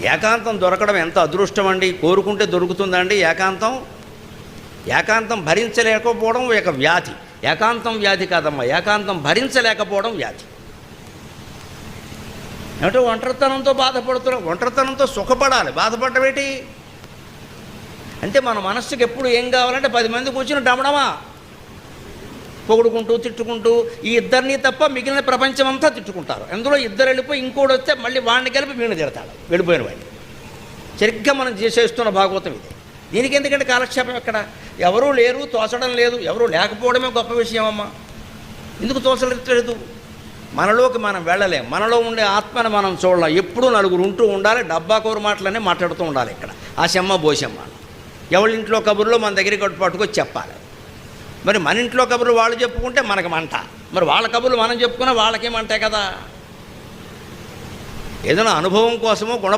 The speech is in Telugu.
ఏకాంతం దొరకడం ఎంత అదృష్టం అండి? కోరుకుంటే దొరుకుతుందండి ఏకాంతం? ఏకాంతం భరించలేకపోవడం ఒక వ్యాధి. ఏకాంతం వ్యాధి కాదమ్మా ఏకాంతం భరించలేకపోవడం వ్యాధి. ఏమంటే ఒంటరితనంతో బాధపడుతున్నాం. ఒంటరితనంతో సుఖపడాలి. బాధపడటమేటి అంటే మన మనస్సుకి ఎప్పుడు ఏం కావాలంటే పది మంది కూర్చుని డమడమా? పొగుడుకుంటూ తిట్టుకుంటూ ఈ ఇద్దరిని తప్ప మిగిలిన ప్రపంచం అంతా తిట్టుకుంటారు. అందులో ఇద్దరు వెళ్ళిపోయి ఇంకోటి వస్తే మళ్ళీ వాడిని కలిపి వీణు తిడతాడు వెళ్ళిపోయిన వాడిని. సరిగ్గా మనం చేసేస్తున్న భాగవతం ఇది. దీనికి ఎందుకంటే కాలక్షేపం ఎక్కడ? ఎవరూ లేరు తోచడం లేదు ఎవరూ లేకపోవడమే గొప్ప విషయం అమ్మా ఎందుకు తోచలేదు మనలోకి మనం వెళ్ళలేం. మనలో ఉండే ఆత్మని మనం చూడలేం. ఎప్పుడూ నలుగురు ఉంటూ ఉండాలి డబ్బా కూర మాటలనే మాట్లాడుతూ ఉండాలి ఇక్కడ. ఆ శమ్మ బోసెమ్మ ఎవరి ఇంట్లో కబుర్లో మన దగ్గరికి పట్టుకొచ్చి చెప్పాలి. మరి మన ఇంట్లో కబుర్లు వాళ్ళు చెప్పుకుంటే మనకు మంట. మరి వాళ్ళ కబుర్లు మనం చెప్పుకున్నా వాళ్ళకేమంటే కదా? ఏదైనా అనుభవం కోసమో గుణ